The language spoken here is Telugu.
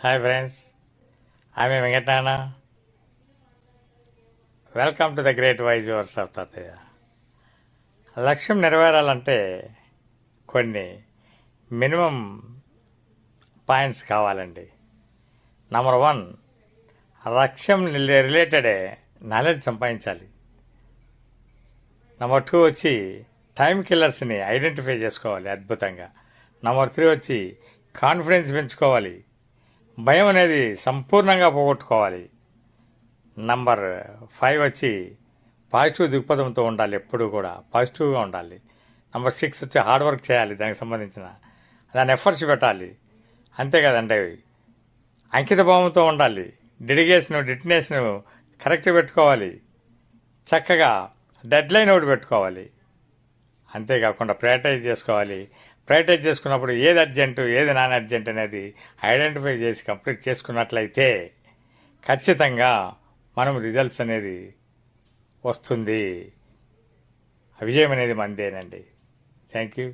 హాయ్ ఫ్రెండ్స్ ఆమె వెంకటాన welcome to the great wise yours of తాతయ్య లక్ష్యం నెరవేరాలంటే కొన్ని మినిమం పాయింట్స్ కావాలండి. నంబర్ వన్ లక్ష్యం రిలేటెడే నాలెడ్జ్ సంపాదించాలి. నెంబర్ టూ వచ్చి టైం కిల్లర్స్ని ఐడెంటిఫై చేసుకోవాలి అద్భుతంగా. నెంబర్ త్రీ వచ్చి కాన్ఫిడెన్స్ పెంచుకోవాలి. భయం అనేది సంపూర్ణంగా పోగొట్టుకోవాలి. నంబర్ ఫైవ్ వచ్చి పాజిటివ్ దృక్పథంతో ఉండాలి ఎప్పుడు కూడా పాజిటివ్గా ఉండాలి. నంబర్ సిక్స్ వచ్చి హార్డ్ వర్క్ చేయాలి దానికి సంబంధించిన దాని ఎఫర్ట్స్ పెట్టాలి. అంతే కదండి. అంకిత భావంతో ఉండాలి డెడికేషన్ డిటినేషన్ కరెక్ట్ పెట్టుకోవాలి. చక్కగా డెడ్లైన్ ఒకటి పెట్టుకోవాలి. అంతేకాకుండా ప్రయారిటైజ్ చేసుకోవాలి. ప్రయారిటైజ్ చేసుకున్నప్పుడు ఏది అర్జెంటు ఏది నాన్ అర్జెంట్ అనేది ఐడెంటిఫై చేసి కంప్లీట్ చేసుకున్నట్లయితే ఖచ్చితంగా మనం రిజల్ట్స్ అనేది వస్తుంది. విజయం అనేది మందేనండి. Thank you